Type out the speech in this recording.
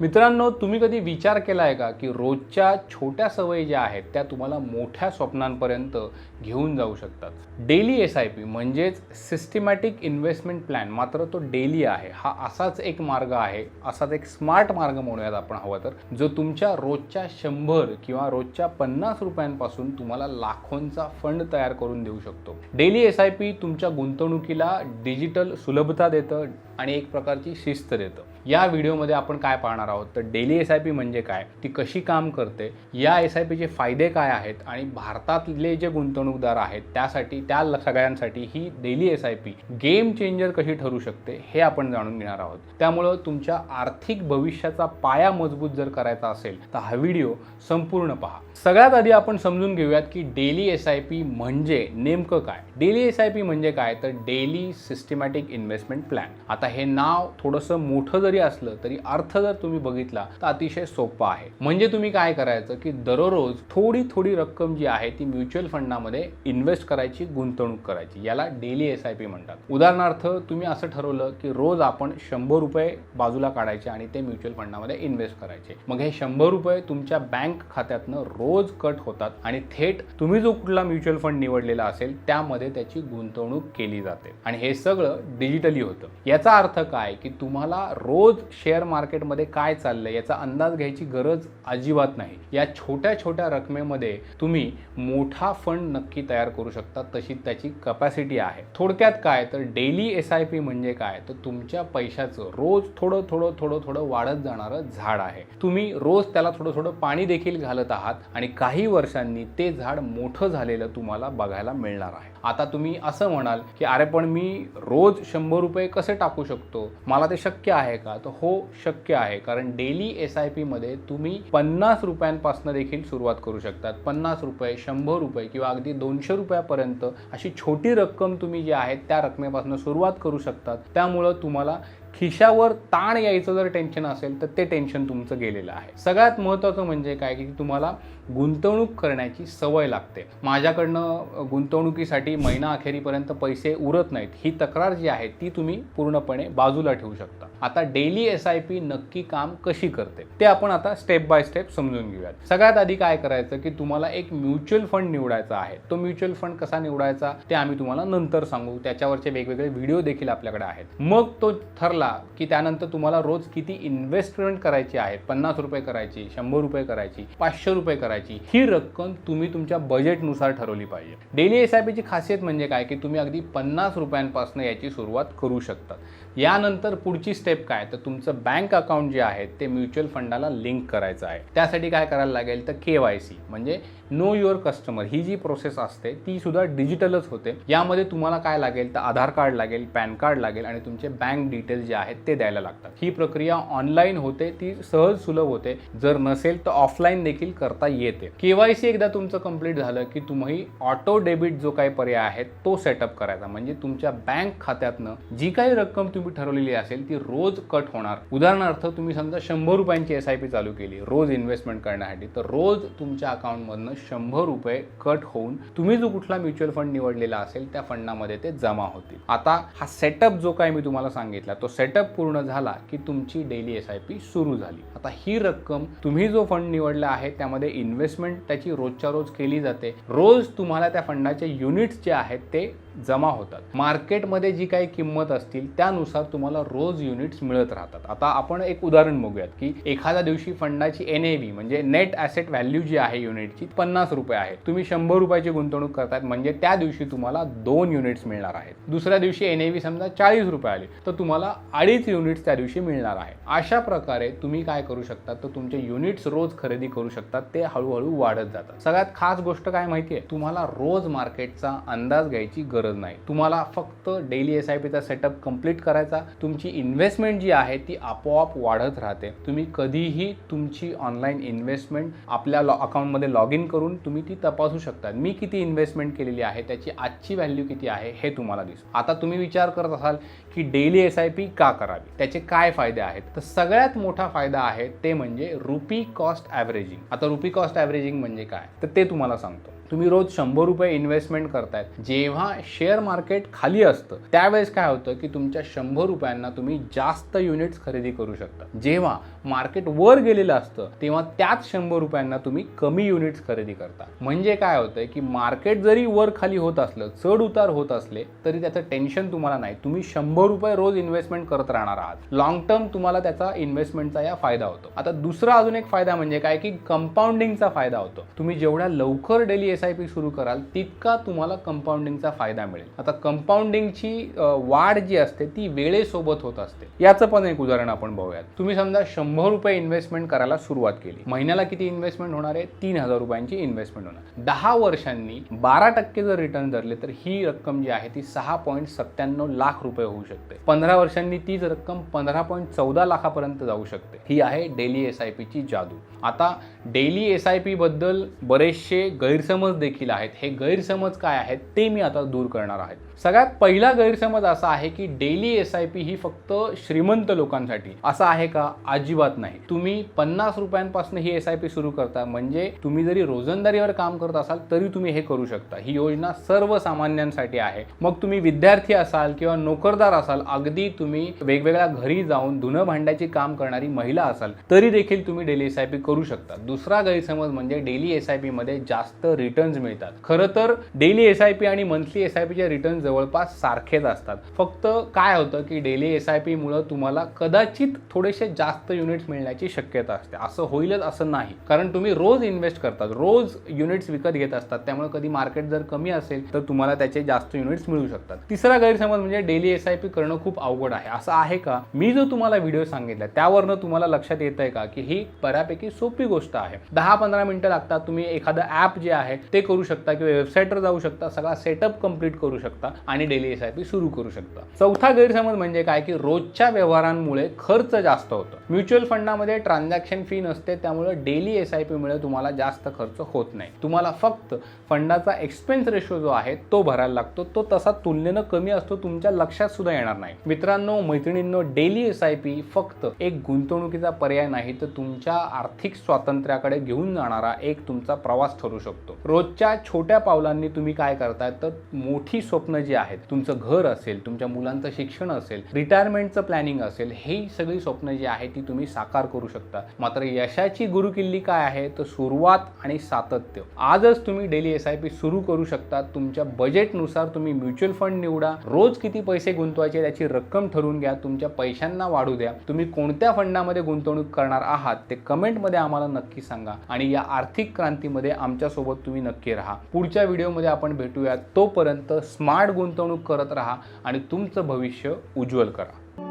मित्रांनो तुम्ही कधी विचार केला आहे का की रोजच्या छोट्या सवयी ज्या आहेत त्या तुम्हाला मोठ्या स्वप्नांपर्यंत घेऊन जाऊ शकतात? डेली एस आय पी म्हणजेच सिस्टमॅटिक इन्व्हेस्टमेंट प्लॅन मात्र तो डेली आहे. हा असाच एक मार्ग आहे असाच एक स्मार्ट मार्ग म्हणूयात आपण हवा तर जो तुमच्या रोजच्या शंभर किंवा रोजच्या पन्नास रुपयांपासून तुम्हाला लाखोंचा फंड तयार करून देऊ शकतो. डेली एस आय पी तुमच्या गुंतवणुकीला डिजिटल सुलभता देतं आणि एक प्रकारची शिस्त देतं. या व्हिडिओमध्ये आपण काय पाहणार आहोत? तर डेली एस आय पी म्हणजे काय? ती कशी काम करते? या एस आय पीचे फायदे काय आहेत? आणि भारतातले जे गुंतवणूकदार आहेत त्यासाठी त्या सगळ्यांसाठी ही daily S I P game changer कशी ठरू शकते हे आपण जाणून घेणार आहोत. त्यामुळं तुमच्या आर्थिक भविष्याचा पाया मजबूत जर करायचा असेल तर हा व्हिडिओ संपूर्ण पहा. सगळ्यात आधी आपण समजून घेऊयात की डेली एस आय पी म्हणजे नेमकं काय? डेली एस आय पी म्हणजे काय? तर डेली सिस्टमॅटिक इन्व्हेस्टमेंट प्लॅन. आता हे नाव थोडंसं मोठं जरी असलं तरी अर्थ जर तुम्ही बघितला तर अतिशय सोपं आहे. म्हणजे तुम्ही काय करायचं की दररोज थोडी थोडी रक्कम जी आहे ती म्युच्युअल फंडामध्ये इन्व्हेस्ट करायची गुंतवणूक करायची. याला डेली एस आय पी म्हणतात. उदाहरणार्थ तुम्ही असं ठरवलं की रोज आपण शंभर रुपये बाजूला काढायचे आणि ते म्युच्युअल फंडामध्ये इन्व्हेस्ट करायचे. मग हे शंभर रुपये तुमच्या बँक खात्यातनं रोज कट होतात आणि थेट तुम्ही जो कुठला म्युच्युअल फंड निवडलेला असेल त्यामध्ये त्याची गुंतवणूक केली जाते. आणि हे सगळं डिजिटली होतं. याचा अर्थ काय? की तुम्हाला रोज शेअर मार्केटमध्ये काय चाललंय याचा अंदाज घ्यायची गरज अजिबात नाही. या छोट्या छोट्या रकमेमध्ये तुम्ही मोठा फंड नक्की तयार करू शकता. तशी त्याची कपॅसिटी आहे. थोडक्यात काय? तर डेली एस आय पी म्हणजे काय? तर तुमच्या पैशाचं रोज थोडं थोडं थोडं थोडं वाढत जाणारं झाड आहे. तुम्ही रोज त्याला थोडं थोडं पाणी देखील घालत आहात आणि काही वर्षांनी ते झाड मोठं झालेलं तुम्हाला बघायला मिळणार आहे. आता तुम्ही असं म्हणाल की अरे पण मी रोज शंभर रुपये कसे टाकू शकतो. मला ते शक्य आहे का? तर हो शक्य आहे. कारण डेली एस आय पीमध्ये तुम्ही पन्नास रुपयांपासून देखील सुरुवात करू शकतात. पन्नास रुपये शंभर रुपये किंवा अगदी दोनशे रुपयापर्यंत अशी छोटी रक्कम तुम्ही जी आहे त्या रकमेपासून सुरुवात करू शकतात. त्यामुळं तुम्हाला खिशावर ताण यायचं जर टेन्शन असेल तर ते टेन्शन तुमचं गेलेलं आहे. सगळ्यात महत्त्वाचं म्हणजे काय की तुम्हाला गुंतवणूक करण्याची सवय लागते. माझ्याकडनं गुंतवणुकीसाठी महिना अखेरीपर्यंत पैसे उरत नाहीत. ही तक्रार जी आहे ती तुम्ही पूर्णपणे बाजूला ठेवू शकता. आता डेली एस आय पी नक्की काम कशी करते ते आपण आता स्टेप बाय स्टेप समजून घेऊयात. सगळ्यात आधी काय करायचं की तुम्हाला एक म्युच्युअल फंड निवडायचा आहे. तो म्युच्युअल फंड कसा निवडायचा ते आम्ही तुम्हाला नंतर सांगू. त्याच्यावरचे वेगवेगळे व्हिडिओ देखील आपल्याकडे आहेत. मग तो ठरला की त्यानंतर तुम्हाला रोज किती इन्व्हेस्टमेंट करायची आहे? पन्नास रुपये करायची शंभर रुपये करायची पाचशे रुपये करायची ही रक्कम तुम्ही तुमच्या बजेटनुसार ठरवली पाहिजे. डेली एस आय पीची खासियत म्हणजे काय? की तुम्ही अगदी पन्नास रुपयांपासून याची सुरुवात करू शकता. यानंतर पुढची स्टेप काय? तर तुमचं बँक अकाउंट जे आहे ते म्युच्युअल फंडाला लिंक करायचं आहे. त्यासाठी काय करायला लागेल? तर के वाय सी म्हणजे नो युअर कस्टमर ही जी प्रोसेस असते ती सुद्धा डिजिटलच होते. यामध्ये तुम्हाला काय लागेल? तर आधार कार्ड लागेल पॅन कार्ड लागेल आणि तुमचे बँक डिटेल्स जे आहेत ते द्यायला लागतात. ही प्रक्रिया ऑनलाईन होते ती सहज सुलभ होते. जर नसेल तर ऑफलाईन देखील करता येते. केवायसी एकदा तुमचं कंप्लीट झालं की तुम्ही ऑटो डेबिट जो काही पर्याय आहे तो सेटअप करायचा. म्हणजे तुमच्या बँक खात्यातनं जी काही रक्कम तुम्ही ठरवलेली असेल ती रोज कट होणार. उदाहरणार्थ तुम्ही समजा शंभर रुपयांची एस आय पी चालू केली रोज इन्व्हेस्टमेंट करण्यासाठी तर रोज तुमच्या अकाउंटमधनं शंभर रुपये कट होऊन तुम्ही जो कुठला म्युच्युअल फंड निवडलेला असेल त्या फंडामध्ये ते जमा होतील. आता हा सेटअप जो काय मी तुम्हाला सांगितला तो सेटअप पूर्ण झाला की तुमची डेली एस आय पी सुरू झाली. आता ही रक्कम तुम्ही जो फंड निवडला आहे त्यामध्ये इन्व्हेस्टमेंट त्याची रोजच्या रोज केली जाते. रोज तुम्हाला त्या फंडाचे युनिट्स जे आहेत ते जमा होतात. मार्केटमध्ये जी काही किंमत असतील त्यानुसार तुम्हाला रोज युनिट्स मिळत राहतात. आता आपण एक उदाहरण बघूयात की एखाद्या दिवशी फंडाची एन ए व्ही म्हणजे नेट ॲसेट व्हॅल्यू जी आहे युनिटची पन्नास रुपये आहे. तुम्ही शंभर रुपयाची गुंतवणूक करतात म्हणजे त्या दिवशी तुम्हाला दोन युनिट्स मिळणार आहेत. दुसऱ्या दिवशी एन ए व्ही समजा चाळीस रुपये आली तर तुम्हाला अडीच युनिट्स त्या दिवशी मिळणार आहे अशा प्रकारे तुम्ही काय करू शकता तर तुमचे युनिट्स रोज खरेदी करू शकतात ते हळूहळू वाढत जातात. सगळ्यात खास गोष्ट काय माहिती आहे तुम्हाला रोज मार्केटचा अंदाज घ्यायची गरज नाही. तुम्हाला फक्त डेली एस आय पीचा सेटअप कंप्लीट करायचा. तुमची इन्व्हेस्टमेंट जी आहे ती आपोआप वाढत राहते. तुम्ही कधीही तुमची ऑनलाईन इन्व्हेस्टमेंट आपल्या लॉ अकाउंटमध्ये लॉग इन करून तुम्ही ती तपासू शकता. मी किती इन्व्हेस्टमेंट केलेली आहे त्याची आजची व्हॅल्यू किती आहे हे तुम्हाला दिसतं आता तुम्ही विचार करत असाल की डेली एस आय पी का करावी? त्याचे काय फायदे आहेत? तर सगळ्यात मोठा फायदा आहे ते म्हणजे रुपी कॉस्ट ॲव्हरेजिंग आता रुपी कॉस्ट ॲव्हरेजिंग म्हणजे काय? तर ते तुम्हाला सांगतो. तुम्ही रोज शंभर रुपये इन्व्हेस्टमेंट करतायत. जेव्हा शेअर मार्केट खाली असतं त्यावेळेस काय होतं की तुमच्या शंभर रुपयांना तुम्ही जास्त युनिट्स खरेदी करू शकता. जेव्हा मार्केट वर गेलेलं असतं तेव्हा त्याच शंभर रुपयांना तुम्ही कमी युनिट्स खरेदी करता. म्हणजे काय होतंय की मार्केट जरी वर खाली होत असलं चढ उतार होत असले तरी त्याचं टेन्शन तुम्हाला नाही. तुम्ही शंभर रुपये रोज इन्व्हेस्टमेंट करत राहणार आहात. लॉंग टर्म तुम्हाला त्याचा इन्व्हेस्टमेंटचा या फायदा होतो. आता दुसरा अजून एक फायदा म्हणजे काय की कंपाऊंडिंगचा फायदा होतो. तुम्ही जेवढ्या लवकर डेली एस आय पी सुरू कराल तितका तुम्हाला कंपाऊंडिंगचा फायदा मिळेल. आता कंपाऊंडिंगची वाढ जी असते ती वेळेसोबत होत असते. याचं पण एक उदाहरण आपण बघूयात. तुम्ही समजा शंभर रुपये इन्व्हेस्टमेंट करायला सुरुवात केली. महिन्याला किती इन्व्हेस्टमेंट होणार आहे? तीन हजार रुपयांची इन्व्हेस्टमेंट होणार. दहा वर्षांनी बारा टक्के जर रिटर्न धरले तर ही रक्कम जी आहे ती सहा पॉईंट सत्त्याण्णव लाख रुपये होऊ शकते. पंधरा वर्षांनी तीच रक्कम पंधरा पॉईंट चौदा लाखापर्यंत जाऊ शकते. ही आहे डेली एस आय पीची जादू. आता डेली एस आय पी बद्दल बरेचसे गैरसमज देखील आहेत. हे गैरसमज काय आहेत ते मी आता दूर करणार आहे. सगळ्यात पहिला गैरसमज असा आहे की डेली एस आय पी ही फक्त श्रीमंत लोकांसाठी. असं आहे का? अजिबात नाही. तुम्ही पन्नास रुपयांपासून ही एस आय पी सुरू करता म्हणजे तुम्ही जरी रोजंदारीवर काम करत असाल तरी तुम्ही हे करू शकता. ही योजना सर्वसामान्यांसाठी आहे. मग तुम्ही विद्यार्थी असाल किंवा नोकरदार असाल अगदी तुम्ही वेगवेगळ्या घरी जाऊन धुणं भांड्याची काम करणारी महिला असाल तरी देखील तुम्ही डेली एस आय पी करू शकता. दुसरा गैरसमज म्हणजे डेली एस आय पी मध्ये जास्त रिटर्न्स मिळतात. खरं तर डेली एस आय पी आणि मंथली एस आय पीचे रिटर्न जवळपास सारखेच असतात. फक्त काय होतं की डेली एस आय पीमुळं तुम्हाला कदाचित थोडेसे जास्त युनिट युनिट्स मिळण्याची शक्यता असते. असं होईलच असं नाही. कारण तुम्ही रोज इन्व्हेस्ट करतात. रोज युनिट्स विकत घेत असतात. त्यामुळे कधी मार्केट जर कमी असेल तर तुम्हाला त्याचे जास्त युनिट्स मिळू शकतात. तिसरा गैरसमज म्हणजे डेली एस आय पी करणं खूप अवघड आहे. असं आहे का? मी जो तुम्हाला व्हिडिओ सांगितला त्यावरनं तुम्हाला लक्षात येत आहे का की ही बऱ्यापैकी सोपी गोष्ट आहे. दहा पंधरा मिनिटं लागतात. तुम्ही एखादं ॲप जे आहे ते करू शकता किंवा वेबसाईटवर जाऊ शकता. सगळा सेटअप कंप्लीट करू शकता आणि डेली एस आय पी सुरू करू शकता. चौथा गैरसमज म्हणजे काय? की रोजच्या व्यवहारांमुळे खर्च जास्त होतो. म्युच्युअल फंडामध्ये ट्रान्झॅक्शन फी नसते त्यामुळे डेली एस आय पीमुळे तुम्हाला जास्त खर्च होत नाही. तुम्हाला फक्त फंडाचा एक्सपेन्स रेशो जो आहे तो भरायला लागतो. तो तसा तुलनेनं कमी असतो तुमच्या लक्षात सुद्धा येणार नाही. मित्रांनो मैत्रिणींनो डेली एस आय पी फक्त एक गुंतवणुकीचा पर्याय नाही तर तुमच्या आर्थिक स्वातंत्र्याकडे घेऊन जाणारा एक तुमचा प्रवास ठरू शकतो. रोजच्या छोट्या पावलांनी तुम्ही काय करताय तर मोठी स्वप्न जी आहेत तुमचं घर असेल तुमच्या मुलांचं शिक्षण असेल रिटायरमेंटचं प्लॅनिंग असेल ही सगळी स्वप्न जी आहे ती तुम्ही तुम्ही साकार करू शकता. मात्र यशाची गुरुकिल्ली काय आहे? तर सुरुवात आणि सातत्य. आजच तुम्ही डेली एस आय पी सुरू करू शकता. तुमच्या बजेटनुसार तुम्ही म्युच्युअल फंड निवडा. रोज किती पैसे गुंतवायचे त्याची रक्कम ठरवून घ्या. तुमच्या पैशांना वाढू द्या. तुम्ही कोणत्या फंडामध्ये गुंतवणूक करणार आहात ते कमेंटमध्ये आम्हाला नक्की सांगा. आणि या आर्थिक क्रांतीमध्ये आमच्यासोबत तुम्ही नक्की राहा. पुढच्या व्हिडिओमध्ये आपण भेटूया तोपर्यंत स्मार्ट गुंतवणूक करत राहा आणि तुमचं भविष्य उज्ज्वल करा.